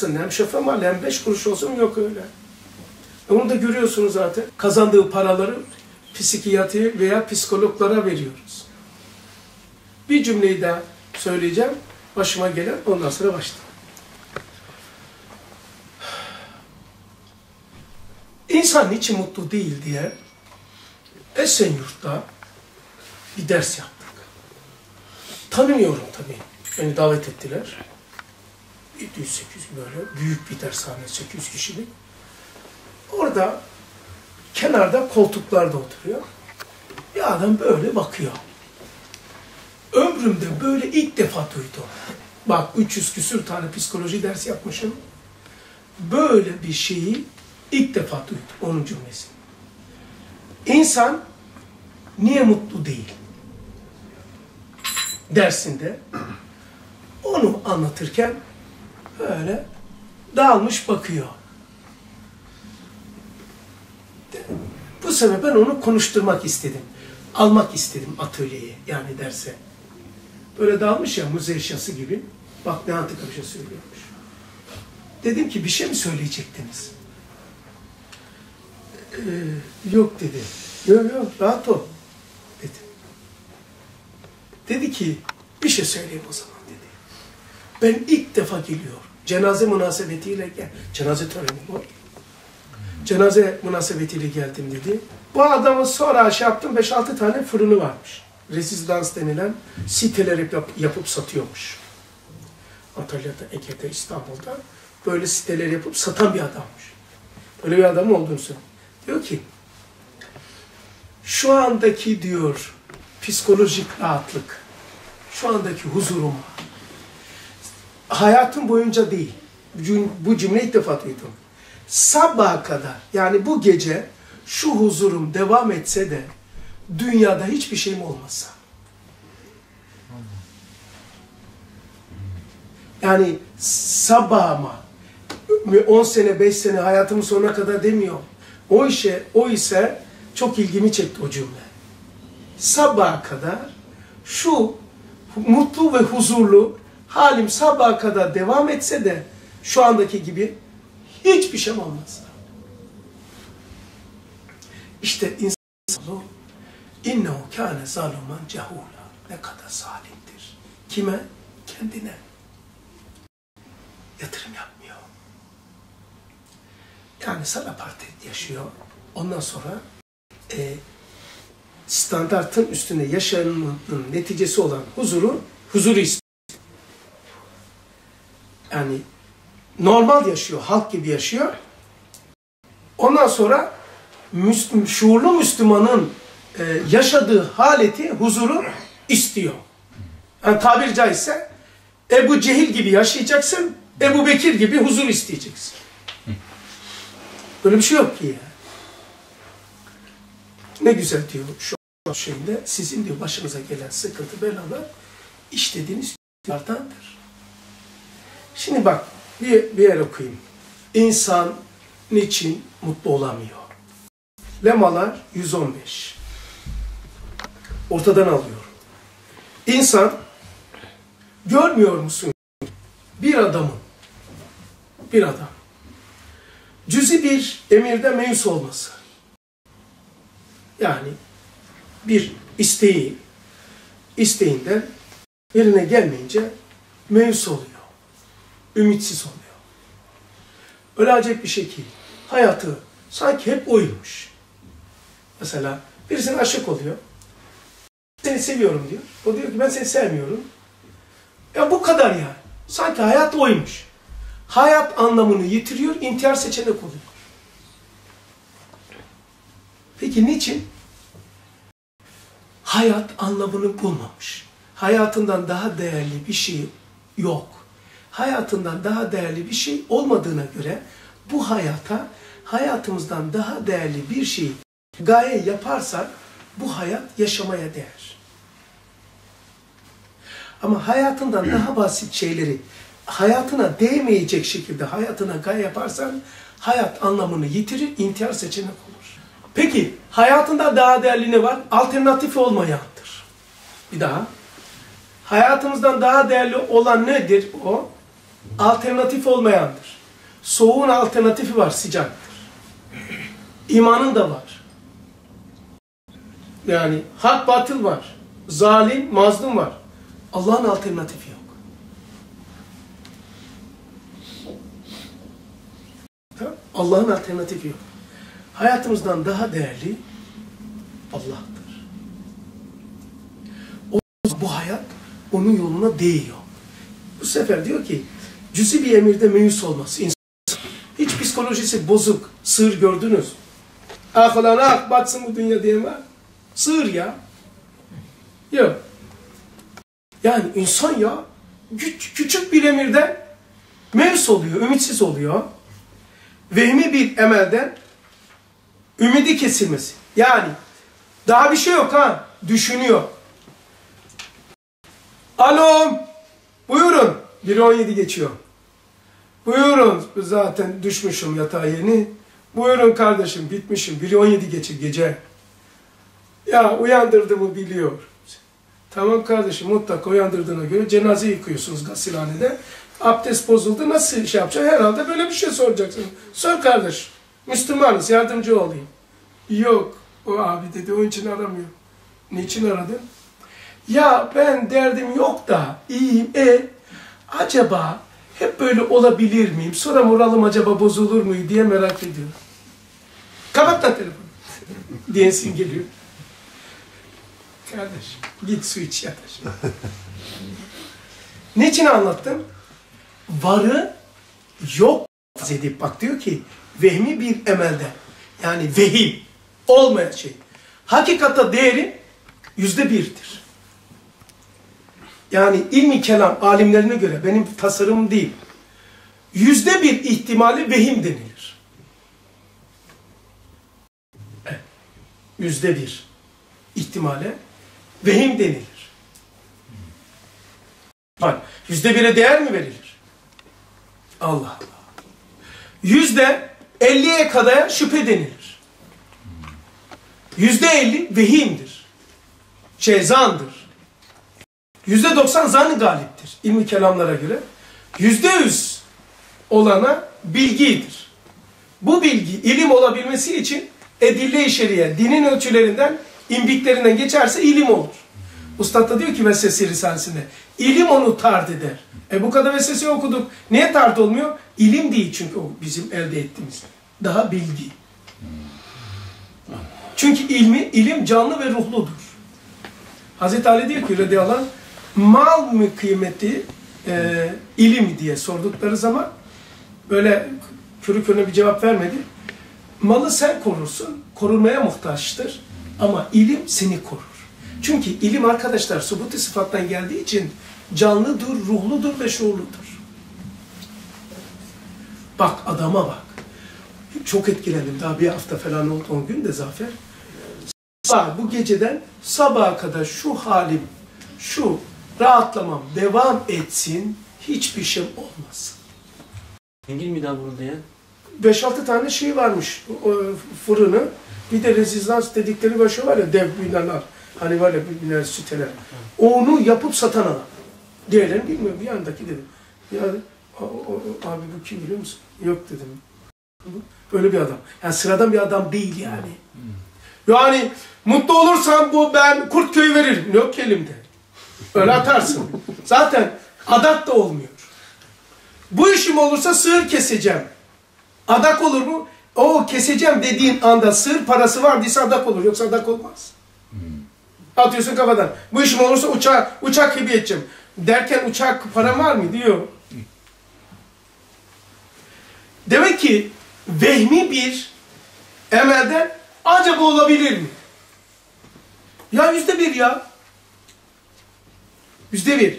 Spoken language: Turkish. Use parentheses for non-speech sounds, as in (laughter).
hem şoför hem beş kuruş olsun yok öyle. E onu da görüyorsunuz zaten. Kazandığı paraları psikiyatri veya psikologlara veriyoruz. Bir cümleyi daha söyleyeceğim. Başıma gelen ondan sonra başlayalım. İnsan niçin mutlu değil diye Esenyurt'ta bir ders yaptık. Tanımıyorum tabii. Beni davet ettiler. 700-800 böyle büyük bir dershane 800 kişilik. Orada kenarda koltuklarda oturuyor. Bir adam böyle bakıyor. Ömrümde böyle ilk defa duydum. Bak 300 küsür tane psikoloji dersi yapmışım. Böyle bir şeyi ilk defa duydum onun cümlesi. İnsan niye mutlu değil? Dersinde onu anlatırken böyle dağılmış bakıyor. Bu sefer ben onu konuşturmak istedim. Almak istedim atölyeye yani derse. Böyle dağılmış ya müze eşyası gibi. Bak ne antika bir şey söylüyormuş. Dedim ki bir şey mi söyleyecektiniz? Ee, yok dedi. Yok yok rahat ol dedi. Dedi ki bir şey söyleyeyim o zaman dedi. Ben ilk defa geliyor. Cenaze münasebetiyle gel. Cenaze töreni bu. Cenaze münasebetiyle geldim dedi. Bu adamın sonra şey yaptım 5-6 tane fırını varmış. Rezidans denilen siteler yap, yapıp satıyormuş. Antalya'da, Ege'de, İstanbul'da böyle siteler yapıp satan bir adammış. Böyle bir adam olduğunu söylüyor. Diyor ki şu andaki diyor psikolojik rahatlık, şu andaki huzurum hayatım boyunca değil. Bu cümleyi ilk defa duydum. Sabaha kadar yani bu gece şu huzurum devam etse de dünyada hiçbir şeyim olmasa. Yani sabahıma 10 sene 5 sene hayatımın sonuna kadar demiyor. O işe o ise çok ilgimi çekti o cümle. Sabaha kadar şu mutlu ve huzurlu halim sabaha kadar devam etse de şu andaki gibi hiçbir şey olmaz. İşte insan innehu kâne zaluman cehûlâ. Ne kadar zalimdir. Kime? Kendine. Yatırım yapmıyor. Yani sana parti yaşıyor. Ondan sonra e, standartın üstünde yaşamanın neticesi olan huzuru, huzuru istiyor. Yani normal yaşıyor, halk gibi yaşıyor. Ondan sonra Müslüm, şuurlu Müslümanın e, yaşadığı haleti, huzuru istiyor. Yani tabiri caizse Ebu Cehil gibi yaşayacaksın, Ebu Bekir gibi huzur isteyeceksin. Böyle bir şey yok ki ya. Ne güzel diyor şu şeyinde, sizin diyor başınıza gelen sıkıntı belalar işlediğiniz yardandır. Şimdi bak, bir, bir yer okuyayım. İnsan niçin mutlu olamıyor? Lemalar 115. Ortadan alıyor. İnsan görmüyor musun? Bir adamın bir adam cüzi bir emirde meyus olması. Yani bir isteği isteğinden yerine gelmeyince meyus oluyor. Ümitsiz oluyor. Acayip bir ki hayatı sanki hep oymuş. Mesela birisine aşık oluyor. Seni seviyorum diyor. O diyor ki ben seni sevmiyorum. Ya bu kadar yani. Sanki hayat oymuş. Hayat anlamını yitiriyor, intihar seçenek oluyor. Peki niçin? Hayat anlamını bulmamış. Hayatından daha değerli bir şey yok. Hayatından daha değerli bir şey olmadığına göre bu hayata hayatımızdan daha değerli bir şey gaye yaparsak bu hayat yaşamaya değer. Ama hayatından daha basit şeyleri hayatına değmeyecek şekilde hayatına gaye yaparsan hayat anlamını yitirir, intihar seçenek olur. Peki hayatında daha değerli ne var? Alternatif olmayandır. Bir daha. Hayatımızdan daha değerli olan nedir o? Alternatif olmayandır. Soğuğun alternatifi var, sıcaktır. İmanın da var. Yani hak batıl var. Zalim, mazlum var. Allah'ın alternatifi yok. Allah'ın alternatifi yok. Hayatımızdan daha değerli Allah'tır. O, bu hayat onun yoluna değiyor. Bu sefer diyor ki cüzi bir emirde meyus olmaz. İnsan, hiç psikolojisi bozuk, sığır gördünüz. Ah ulan ah batsın bu dünya diye var. Sığır ya. Yok. Yani insan ya küç- küçük bir emirden mevs oluyor, ümitsiz oluyor. Vehmi bir emelden ümidi kesilmesi. Yani daha bir şey yok ha. Düşünüyor. Alo. Buyurun. 1.17 geçiyor. Buyurun. Zaten düşmüşüm yatağa yeni. Buyurun kardeşim bitmişim. 1.17 geçir gece. Ya uyandırdığımı biliyor. Tamam kardeşim mutlaka uyandırdığına göre cenaze yıkıyorsunuz gasilhanede. Abdest bozuldu nasıl şey yapacaksın? Herhalde böyle bir şey soracaksın. Sor kardeş. Müslümanız yardımcı olayım. Yok. O abi dedi onun için aramıyor. Niçin aradın? Ya ben derdim yok da iyiyim. E acaba hep böyle olabilir miyim? Sonra moralim acaba bozulur muyum diye merak ediyorum. Kapat lan telefonu. (laughs) Diyesin geliyor. Kardeş git su iç yataş. (laughs) Niçin anlattım? Varı yok edip bak diyor ki vehmi bir emelde yani vehim olmayan şey. Hakikata değeri yüzde birdir yani ilmi kelam alimlerine göre benim tasarım değil. Yüzde bir ihtimali vehim denilir. Yüzde bir ihtimale vehim denilir. Bak yüzde bire değer mi verilir? Allah Allah. Yüzde elliye kadar şüphe denilir. Yüzde elli vehimdir. Şezandır. %90 zan galiptir ilmi kelamlara göre. %100 olana bilgidir. Bu bilgi ilim olabilmesi için edille şeriye, dinin ölçülerinden, imbiklerinden geçerse ilim olur. Ustad da diyor ki Vesvese Risalesi'nde, ilim onu tard eder. E bu kadar Vesvese'yi okuduk. Niye tard olmuyor? İlim değil çünkü o bizim elde ettiğimiz. Daha bilgi. Çünkü ilmi, ilim canlı ve ruhludur. Hazreti Ali diyor ki radıyallahu anh, mal mı kıymeti e, ilim diye sordukları zaman böyle körü körüne bir cevap vermedi. Malı sen korursun, korunmaya muhtaçtır ama ilim seni korur. Çünkü ilim arkadaşlar subuti sıfattan geldiği için canlıdır, ruhludur ve şuurludur. Bak adama bak. Çok etkilendim. Daha bir hafta falan oldu on gün de Zafer. Sabah, bu geceden sabaha kadar şu halim, şu rahatlamam devam etsin, hiçbir şey olmasın. Engin mi daha vuruldu ya? 5-6 tane şey varmış fırını. Bir de rezistans dedikleri bir şey var ya dev binalar. Hani var ya binalar siteler. Onu yapıp satan adam. Diğerlerini bilmiyorum. Bir yandaki dedim. Ya o, o- o- abi bu kim biliyor musun? Yok dedim. Öyle bir adam. Yani sıradan bir adam değil yani. Yani mutlu olursam bu ben kurt köyü veririm. Yok elimde. Öyle atarsın. Zaten adat da olmuyor. Bu işim olursa sığır keseceğim. Adak olur mu? O keseceğim dediğin anda sığır parası var diyse adak olur. Yoksa adak olmaz. Atıyorsun kafadan. Bu işim olursa uçak, uçak hediye edeceğim. Derken uçak param var mı diyor. Demek ki vehmi bir emelden acaba olabilir mi? Ya yüzde bir ya. Yüzde bir.